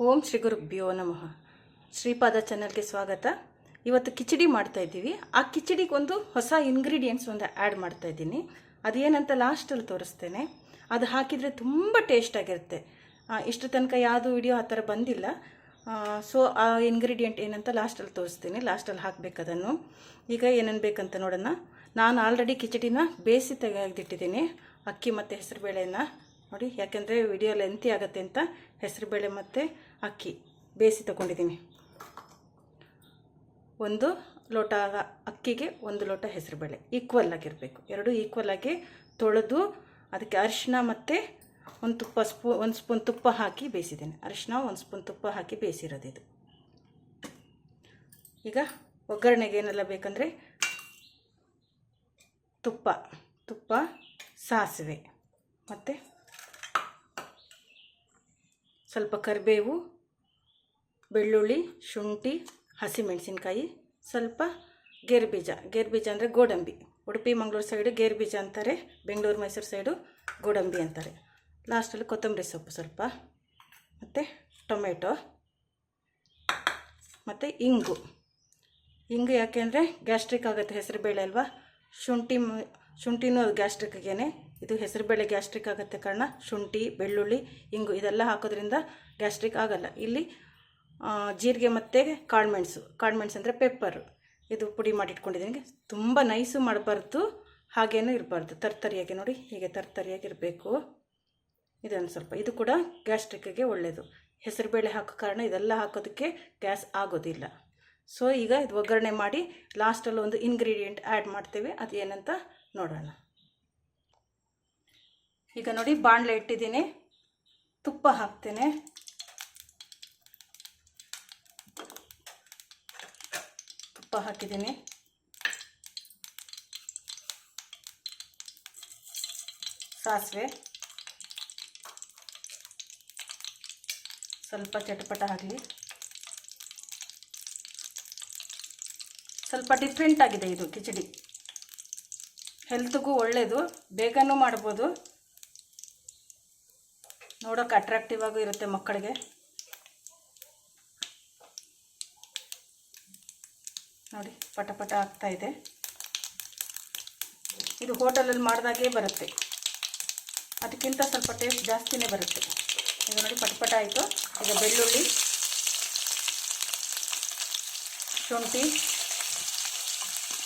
ಓಂ ಶ್ರೀ ಗುರುಭ್ಯೋ ನಮಃ. ಶ್ರೀಪಾದ ಚಾನಲ್ಗೆ ಸ್ವಾಗತ. ಇವತ್ತು ಕಿಚಡಿ ಮಾಡ್ತಾ ಇದ್ದೀವಿ. ಆ ಕಿಚಡಿಗೆ ಒಂದು ಹೊಸ ಇಂಗ್ರೀಡಿಯೆಂಟ್ಸ್ ಒಂದು ಆ್ಯಡ್ ಮಾಡ್ತಾ ಇದ್ದೀನಿ. ಅದೇನಂತ ಲಾಸ್ಟಲ್ಲಿ ತೋರಿಸ್ತೇನೆ. ಅದು ಹಾಕಿದರೆ ತುಂಬ ಟೇಸ್ಟ್ ಆಗಿರುತ್ತೆ. ಆ, ಇಷ್ಟು ತನಕ ಯಾವುದು ವಿಡಿಯೋ ಆ ಥರ ಬಂದಿಲ್ಲ. ಸೊ ಆ ಇಂಗ್ರೀಡಿಯೆಂಟ್ ಏನಂತ ಲಾಸ್ಟಲ್ಲಿ ತೋರಿಸ್ತೀನಿ. ಲಾಸ್ಟಲ್ಲಿ ಹಾಕಬೇಕು ಅದನ್ನು. ಈಗ ಏನೇನು ಬೇಕಂತ ನೋಡೋಣ. ನಾನು ಆಲ್ರೆಡಿ ಕಿಚಡಿನ ಬೇಯಿಸಿ ತೆಗೆದಿಟ್ಟಿದ್ದೀನಿ. ಅಕ್ಕಿ ಮತ್ತು ಹೆಸರುಬೇಳೆನ. ನೋಡಿ, ಯಾಕೆಂದರೆ ವಿಡಿಯೋ ಲೆಂತಿ ಆಗುತ್ತೆ ಅಂತ ಹೆಸರುಬೇಳೆ ಮತ್ತು ಅಕ್ಕಿ ಬೇಯಿಸಿ ತಗೊಂಡಿದ್ದೀನಿ. ಒಂದು ಲೋಟ ಅಕ್ಕಿಗೆ ಒಂದು ಲೋಟ ಹೆಸರುಬೇಳೆ ಈಕ್ವಲ್ ಆಗಿರಬೇಕು. ಎರಡು ಈಕ್ವಲ್ ಆಗಿ ತೊಳೆದು ಅದಕ್ಕೆ ಅರಿಶಿನ ಮತ್ತು ಒಂದು ತುಪ್ಪ ಸ್ಪೂ, ಒಂದು ಸ್ಪೂನ್ ತುಪ್ಪ ಹಾಕಿ ಬೇಯಿಸಿದ್ದೀನಿ. ಅರಿಶಿನ ಒಂದು ಸ್ಪೂನ್ ತುಪ್ಪ ಹಾಕಿ ಬೇಯಿಸಿರೋದು ಇದು. ಈಗ ಒಗ್ಗರಣೆಗೆ ಏನೆಲ್ಲ ಬೇಕಂದರೆ ತುಪ್ಪ ತುಪ್ಪ, ಸಾಸಿವೆ ಮತ್ತು ಸ್ವಲ್ಪ ಕರಿಬೇವು, ಬೆಳ್ಳುಳ್ಳಿ, ಶುಂಠಿ, ಹಸಿಮೆಣಸಿನ್ಕಾಯಿ, ಸ್ವಲ್ಪ ಗೇರುಬೀಜ. ಗೇರುಬೀಜ ಅಂದರೆ ಗೋಡಂಬಿ. ಉಡುಪಿ, ಮಂಗಳೂರು ಸೈಡು ಗೇರುಬೀಜ ಅಂತಾರೆ, ಬೆಂಗಳೂರು, ಮೈಸೂರು ಸೈಡು ಗೋಡಂಬಿ ಅಂತಾರೆ. ಲಾಸ್ಟಲ್ಲಿ ಕೊತ್ತಂಬರಿ ಸೊಪ್ಪು ಸ್ವಲ್ಪ. ಮತ್ತು ಟೊಮೆಟೊ. ಮತ್ತು ಇಂಗು. ಇಂಗು ಯಾಕೆ ಅಂದರೆ ಗ್ಯಾಸ್ಟ್ರಿಕ್ ಆಗುತ್ತೆ ಹೆಸರು ಬೇಳೆ ಅಲ್ವಾ? ಶುಂಠಿ ಶುಂಠಿನೂ ಅದು ಗ್ಯಾಸ್ಟ್ರಿಕ್ಗೇನೆ. ಇದು ಹೆಸರುಬೇಳೆ ಗ್ಯಾಸ್ಟ್ರಿಕ್ ಆಗುತ್ತೆ ಕಾರಣ ಶುಂಠಿ, ಬೆಳ್ಳುಳ್ಳಿ, ಇಂಗು ಇದೆಲ್ಲ ಹಾಕೋದ್ರಿಂದ ಗ್ಯಾಸ್ಟ್ರಿಕ್ ಆಗಲ್ಲ. ಇಲ್ಲಿ ಜೀರಿಗೆ ಮತ್ತು ಕಾಳುಮೆಣಸು. ಕಾಳುಮೆಣಸು ಅಂದರೆ ಪೆಪ್ಪರು. ಇದು ಪುಡಿ ಮಾಡಿಟ್ಕೊಂಡಿದ್ದೀನಿ. ತುಂಬ ನೈಸು ಮಾಡಬಾರ್ದು. ಹಾಗೇನೂ ಇರಬಾರ್ದು. ತರ್ತರಿಯಾಗಿ ನೋಡಿ ಹೀಗೆ ತರ್ತರಿಯಾಗಿರಬೇಕು ಇದೊಂದು ಸ್ವಲ್ಪ. ಇದು ಕೂಡ ಗ್ಯಾಸ್ಟ್ರಿಕ್ಗೆ ಒಳ್ಳೆಯದು ಹೆಸರುಬೇಳೆ ಹಾಕೋ ಕಾರಣ ಇದೆಲ್ಲ ಹಾಕೋದಕ್ಕೆ ಗ್ಯಾಸ್ ಆಗೋದಿಲ್ಲ. ಸೊ ಈಗ ಇದು ಒಗ್ಗರಣೆ ಮಾಡಿ ಲಾಸ್ಟಲ್ಲಿ ಒಂದು ಇಂಗ್ರೀಡಿಯೆಂಟ್ ಆ್ಯಡ್ ಮಾಡ್ತೇವೆ. ಅದು ಏನಂತ ನೋಡೋಣ. ಈಗ ನೋಡಿ ಬಾಣಲೆ ಇಟ್ಟಿದ್ದೀನಿ. ತುಪ್ಪ ಹಾಕ್ತೇನೆ. ತುಪ್ಪ ಹಾಕಿದ್ದೀನಿ. ಸಾಸಿವೆ. ಸ್ವಲ್ಪ ಚಟಪಟ ಆಗಲಿ ಸ್ವಲ್ಪ ಡಿಫ್ರೆಂಟ್ ಆಗಿದೆ ಇದು ಕಿಚಡಿ. ಹೆಲ್ತ್ಗೂ ಒಳ್ಳೆಯದು ಬೇಗನೂ ಮಾಡ್ಬೋದು. ನೋಡೋಕೆ ಅಟ್ರಾಕ್ಟಿವ್ ಆಗೂ ಇರುತ್ತೆ ಮಕ್ಕಳಿಗೆ. ನೋಡಿ, ಪಟ ಪಟ ಆಗ್ತಾ ಇದೆ. ಇದು ಹೋಟೆಲಲ್ಲಿ ಮಾಡಿದಾಗೇ ಬರುತ್ತೆ. ಅದಕ್ಕಿಂತ ಸ್ವಲ್ಪ ಟೇಸ್ಟ್ ಜಾಸ್ತಿನೇ ಬರುತ್ತೆ. ಈಗ ನೋಡಿ ಪಟಪಟ ಆಯಿತು. ಈಗ ಬೆಳ್ಳುಳ್ಳಿ, ಶುಂಠಿ,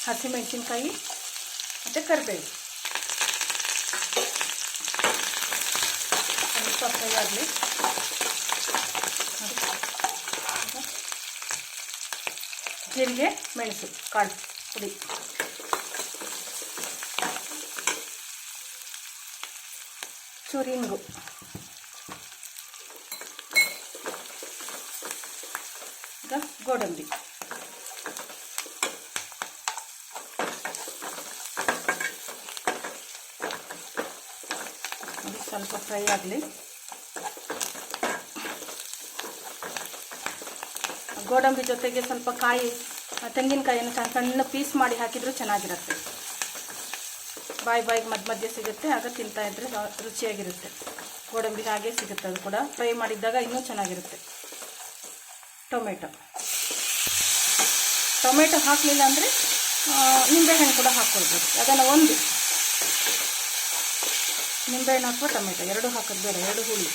ಹಸಿಮೆಣಸಿನ್ಕಾಯಿ, ಮತ್ತು ಕರಿಬೇವು. ಸ್ವಲ್ಪ ಫ್ರೈ ಆಗಲಿ ಜೀರಿಗೆ ಮೆಣಸು ಕಾಳು ಪುಡಿ ಚೂರು ಇಂಗು ಈಗ ಗೋಡಂಬಿ ಅದು ಸ್ವಲ್ಪ ಫ್ರೈ ಆಗಲಿ ಗೋಡಂಬಿ ಜೊತೆಗೆ ಸ್ವಲ್ಪ ಕಾಯಿ ತೆಂಗಿನಕಾಯಿಯನ್ನು ಸಣ್ಣ ಸಣ್ಣ ಪೀಸ್ ಮಾಡಿ ಹಾಕಿದರೂ ಚೆನ್ನಾಗಿರುತ್ತೆ. ಬಾಯಿ ಬಾಯಿಗೆ ಮಧ್ಯ ಮಧ್ಯೆ ಸಿಗುತ್ತೆ, ಆಗ ತಿಂತಾ ಇದ್ರೆ ರುಚಿಯಾಗಿರುತ್ತೆ. ಗೋಡಂಬಿ ಹಾಗೆ ಸಿಗುತ್ತೆ ಅದು ಕೂಡ. ಫ್ರೈ ಮಾಡಿದ್ದಾಗ ಇನ್ನೂ ಚೆನ್ನಾಗಿರುತ್ತೆ. ಟೊಮೆಟೊ. ಟೊಮೆಟೊ ಹಾಕಲಿಲ್ಲ ಅಂದರೆ ನಿಂಬೆಹಣ್ಣು ಕೂಡ ಹಾಕ್ಕೊಳ್ಬೋದು ಅದನ್ನು ಒಂದು ನಿಂಬೆಹಣ್ಣು ಹಾಕುವ ಟೊಮೆಟೊ, ಎರಡು ಹಾಕೋದು ಬೇಡ, ಎರಡು ಹುಳಿ.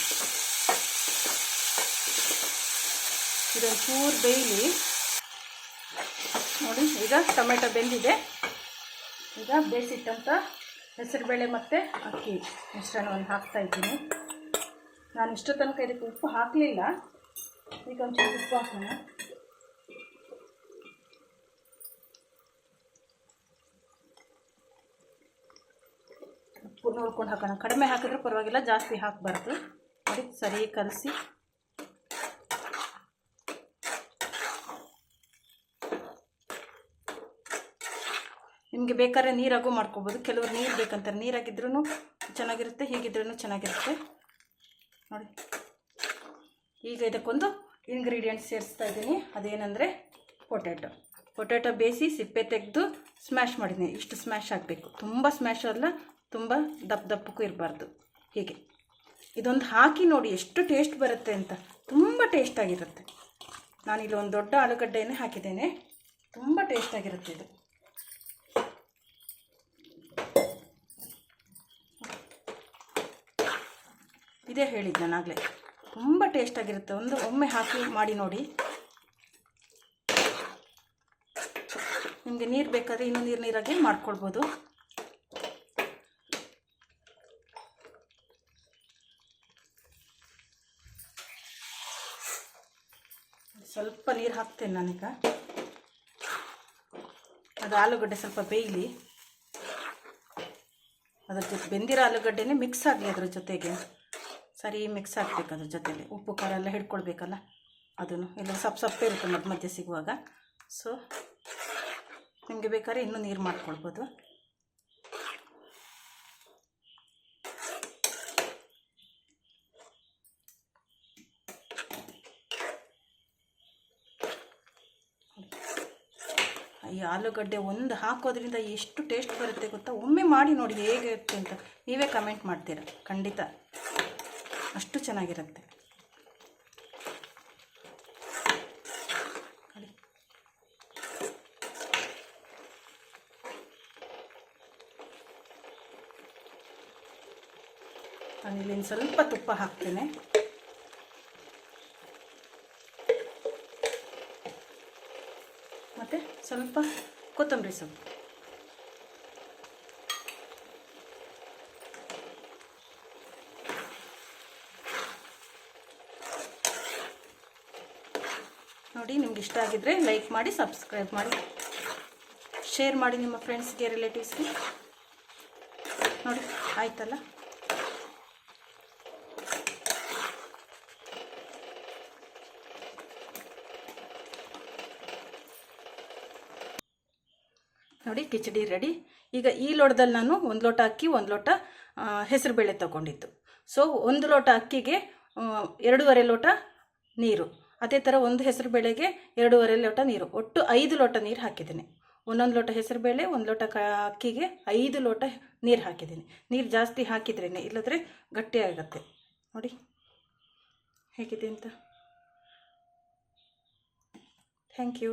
ಇದೊಂದು ಚೂರು ಬೇಯಲಿ. ನೋಡಿ, ಈಗ ಟೊಮೆಟೊ ಬೆಂದಿದೆ. ಈಗ ಬೇಯಿಸಿಟ್ಟಂಥ ಹೆಸರುಬೇಳೆ ಮತ್ತು ಅಕ್ಕಿ ಮಿಶ್ರಣವನ್ನು ಹಾಕ್ತಾ ಇದ್ದೀನಿ. ನಾನು ಇಷ್ಟು ತನಕ ಇದಕ್ಕೆ ಉಪ್ಪು ಹಾಕಲಿಲ್ಲ. ಈಗ ಒಂಚೂರು ಉಪ್ಪು ಹಾಕೋಣ. ಉಪ್ಪು ನೋಡ್ಕೊಂಡು ಹಾಕೋಣ. ಕಡಿಮೆ ಹಾಕಿದ್ರೆ ಪರವಾಗಿಲ್ಲ, ಜಾಸ್ತಿ ಹಾಕಬಾರ್ದು. ಅದಕ್ಕೆ ಸರಿ ಕಲಸಿ. ನಿಮಗೆ ಬೇಕಾದ್ರೆ ನೀರಾಗೂ ಮಾಡ್ಕೊಬೋದು. ಕೆಲವರು ನೀರು ಬೇಕಂತಾರೆ. ನೀರಾಗಿದ್ರೂ ಚೆನ್ನಾಗಿರುತ್ತೆ ಹೀಗಿದ್ರೂ ಚೆನ್ನಾಗಿರುತ್ತೆ. ನೋಡಿ. ಈಗ ಇದಕ್ಕೊಂದು ಇಂಗ್ರೀಡಿಯೆಂಟ್ಸ್ ಸೇರಿಸ್ತಾ ಇದ್ದೀನಿ. ಅದೇನೆಂದರೆ ಪೊಟ್ಯಾಟೊ ಪೊಟ್ಯಾಟೊ ಬೇಯಿಸಿ ಸಿಪ್ಪೆ ತೆಗೆದು ಸ್ಮ್ಯಾಶ್ ಮಾಡಿದ್ದೀನಿ. ಇಷ್ಟು ಸ್ಮ್ಯಾಶ್ ಆಗಬೇಕು. ತುಂಬ ಸ್ಮ್ಯಾಶ್ ಅಲ್ಲ ತುಂಬ ದಪ್ಪ ದಪ್ಪಕ್ಕೂ ಇರಬಾರ್ದು. ಹೀಗೆ. ಇದೊಂದು ಹಾಕಿ ನೋಡಿ ಎಷ್ಟು ಟೇಸ್ಟ್ ಬರುತ್ತೆ ಅಂತ. ತುಂಬ ಟೇಸ್ಟಾಗಿರುತ್ತೆ ನಾನಿಲ್ಲಿ ಒಂದು ದೊಡ್ಡ ಆಲೂಗಡ್ಡೆಯನ್ನು ಹಾಕಿದ್ದೇನೆ. ತುಂಬ ಟೇಸ್ಟಾಗಿರುತ್ತೆ ಇದು. ಇದೇ ಹೇಳಿದ್ದು ನಾನಾಗಲೇ. ತುಂಬ ಟೇಸ್ಟಾಗಿರುತ್ತೆ ಒಂದು ಒಮ್ಮೆ ಹಾಕಿ ಮಾಡಿ ನೋಡಿ. ನಿಮಗೆ ನೀರು ಬೇಕಾದರೆ ಇನ್ನೂ ನೀರು ನೀರಾಗಿ ಮಾಡ್ಕೊಳ್ಬೋದು. ಸ್ವಲ್ಪ ನೀರು ಹಾಕ್ತೇನೆ ನಾನೀಗ. ಅದು ಆಲೂಗಡ್ಡೆ ಸ್ವಲ್ಪ ಬೇಯಲಿ. ಅದ್ರ ಜೊತೆ ಬೆಂದಿರೋ ಆಲೂಗಡ್ಡೆನೇ ಮಿಕ್ಸ್ ಆಗಲಿ ಅದ್ರ ಜೊತೆಗೆ. ಸರಿ ಮಿಕ್ಸ್ ಹಾಕ್ಬೇಕು ಅದ್ರ ಜೊತೆಲಿ. ಉಪ್ಪು, ಖಾರ ಎಲ್ಲ ಹಿಡ್ಕೊಳ್ಬೇಕಲ್ಲ? ಅದನ್ನು ಎಲ್ಲ ಸಪ್ ಸಪ್ಪೆ ಇರುತ್ತೆ ಮಧ್ಯ ಮಧ್ಯೆ ಸಿಗುವಾಗ. ಸೊ ನಿಮಗೆ ಬೇಕಾದ್ರೆ ಇನ್ನೂ ನೀರು ಮಾಡ್ಕೊಳ್ಬೋದು. ಈ ಆಲೂಗಡ್ಡೆ ಒಂದು ಹಾಕೋದ್ರಿಂದ ಎಷ್ಟು ಟೇಸ್ಟ್ ಬರುತ್ತೆ ಗೊತ್ತಾ? ಒಮ್ಮೆ ಮಾಡಿ ನೋಡಿ ಹೇಗೆ ಇರುತ್ತೆ ಅಂತ. ನೀವೇ ಕಮೆಂಟ್ ಮಾಡ್ತೀರಾ? ಖಂಡಿತ. ಅಷ್ಟು ಚೆನ್ನಾಗಿರುತ್ತೆ. ನಾನಿಲ್ಲಿ ಸ್ವಲ್ಪ ತುಪ್ಪ ಹಾಕ್ತೇನೆ. ಮತ್ತು ಸ್ವಲ್ಪ ಕೊತ್ತಂಬರಿ ಸೊಪ್ಪು. ನೋಡಿ, ನಿಮ್ಗೆ ಇಷ್ಟ ಆಗಿದ್ರೆ ಲೈಕ್ ಮಾಡಿ ಸಬ್ಸ್ಕ್ರೈಬ್ ಮಾಡಿ. ಶೇರ್ ಮಾಡಿ ನಿಮ್ಮ ಫ್ರೆಂಡ್ಸ್ಗೆ ರಿಲೇಟಿವ್ಸ್ಗೆ ನೋಡಿ, ಆಯ್ತಲ್ಲ? ನೋಡಿ, ಕಿಚಡಿ ರೆಡಿ ಈಗ ಈ ಲೋಟದಲ್ಲಿ ನಾನು ಒಂದು ಲೋಟ ಅಕ್ಕಿ, ಒಂದು ಲೋಟ ಹೆಸರುಬೇಳೆ ತಗೊಂಡಿದ್ದು. ಸೊ ಒಂದು ಲೋಟ ಅಕ್ಕಿಗೆ ಎರಡೂವರೆ ಲೋಟ ನೀರು. ಅದೇ ಥರ ಒಂದು ಹೆಸರು ಬೇಳೆಗೆ ಎರಡೂವರೆ ಲೋಟ ನೀರು. ಒಟ್ಟು ಐದು ಲೋಟ ನೀರು ಹಾಕಿದ್ದೀನಿ. ಒಂದೊಂದು ಲೋಟ ಹೆಸರು ಬೇಳೆ, ಒಂದು ಲೋಟ ಕ ಅಕ್ಕಿಗೆ ಐದು ಲೋಟ ನೀರು ಹಾಕಿದ್ದೀನಿ. ನೀರು ಜಾಸ್ತಿ ಹಾಕಿದ್ರೇ ಇಲ್ಲದ್ರೆ ಗಟ್ಟಿಯಾಗುತ್ತೆ ನೋಡಿ, ಹೇಗಿದೆ ಅಂತ. Thank you